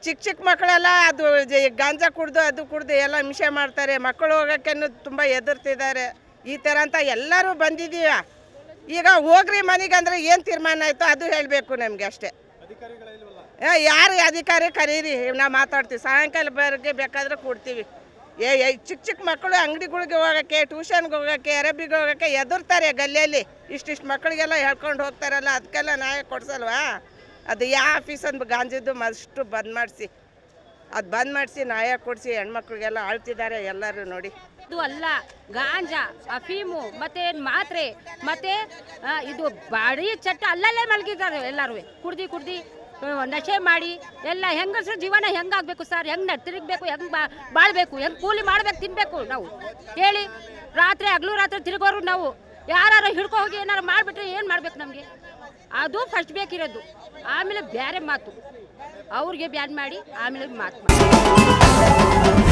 ಚಿಕ್ಕ ಚಿಕ್ಕ ಮಕ್ಕಳೆಲ್ಲ ಅದು ಗಾಂಜಾ ಕುಡ್ದು ಅದು ಕುಡ್ದು ಎಲ್ಲ ಹಿಂಸೆ ಮಾಡ್ತಾರೆ. ಮಕ್ಕಳು ಹೋಗೋಕ್ಕೇನು ತುಂಬ ಎದುರ್ತಿದ್ದಾರೆ ಈ ಥರ ಅಂತ ಎಲ್ಲರೂ ಬಂದಿದ್ದೀವ. ಈಗ ಹೋಗ್ರಿ ಮನೆಗೆ ಅಂದರೆ ಏನು ತೀರ್ಮಾನ ಆಯಿತು ಅದು ಹೇಳಬೇಕು ನಮಗೆ ಅಷ್ಟೇ. ಯಾರು ಅಧಿಕಾರಿ ಕರೀರಿ ನಾವು ಮಾತಾಡ್ತೀವಿ. ಸಾಯಂಕಾಲ ಬೆಳಗ್ಗೆ ಬೇಕಾದ್ರೆ ಕೊಡ್ತೀವಿ. ಏ, ಚಿಕ್ಕ ಚಿಕ್ಕ ಮಕ್ಕಳು ಅಂಗಡಿಗಳಿಗೆ ಹೋಗೋಕ್ಕೆ ಟ್ಯೂಷನ್ಗೆ ಹೋಗೋಕ್ಕೆ ಅರಬಿಗೆ ಹೋಗೋಕ್ಕೆ ಎದುರ್ತಾರೆ ಗಲ್ಲಿಯಲ್ಲಿ. ಇಷ್ಟಿಷ್ಟು ಮಕ್ಕಳಿಗೆಲ್ಲ ಹೇಳ್ಕೊಂಡು ಹೋಗ್ತಾರಲ್ಲ ಅದಕ್ಕೆಲ್ಲ ನಾಯಕ್ ಕೊಡ್ಸಲ್ವಾ? ಅದು ಯಾವ ಆಫೀಸ್ ಅಂದ್ ಗಾಂಜಿದ್ದು ಅಷ್ಟು ಬಂದ್ ಮಾಡಿಸಿ. ಅದು ಬಂದ್ ಮಾಡಿಸಿ ನಾಯ ಕೊಡಿಸಿ ಹೆಣ್ಮಕ್ಳಿಗೆಲ್ಲ ಆಳ್ತಿದ್ದಾರೆ ಎಲ್ಲರೂ ನೋಡಿ. ಇದು ಅಲ್ಲ, ಗಾಂಜಾ, ಅಫೀಮು ಮತ್ತೆ ಮಾತ್ರೆ, ಮತ್ತೆ ಇದು ಬಾಡಿ ಚಟ್ಟ ಅಲ್ಲಲ್ಲೇ ಮಲಗಿದ್ದಾರೆ ಎಲ್ಲರೂ ಕುಡ್ದು ಕುಡ್ದು ನಶೆ ಮಾಡಿ, ಎಲ್ಲ ಹೆಂಗಸರು ಜೀವನ ಹೆಂಗಾಗಬೇಕು ಸರ್? ಹೆಂಗೆ ತಿರುಗಬೇಕು, ಹೆಂಗೆ ಬಾ ಬಾಳ್ಬೇಕು, ಹೆಂಗೆ ಕೂಲಿ ಮಾಡ್ಬೇಕು, ತಿನ್ಬೇಕು ನಾವು. ಹೇಳಿ, ರಾತ್ರಿ ಹಗ್ಲು ರಾತ್ರಿ ತಿರುಗೋರು ನಾವು. ಯಾರು ಹಿಡ್ಕೊ ಹೋಗಿ ಏನಾರು ಮಾಡಿಬಿಟ್ರೆ ಏನು ಮಾಡ್ಬೇಕು ನಮಗೆ? ಅದು ಫಸ್ಟ್ ಬೇಕಿರೋದು. ಆಮೇಲೆ ಬೇರೆ ಮಾತು. ಅವ್ರಿಗೆ ಬ್ಯಾನ್ ಮಾಡಿ, ಆಮೇಲೆ ಮಾತು ಮಾಡಿ.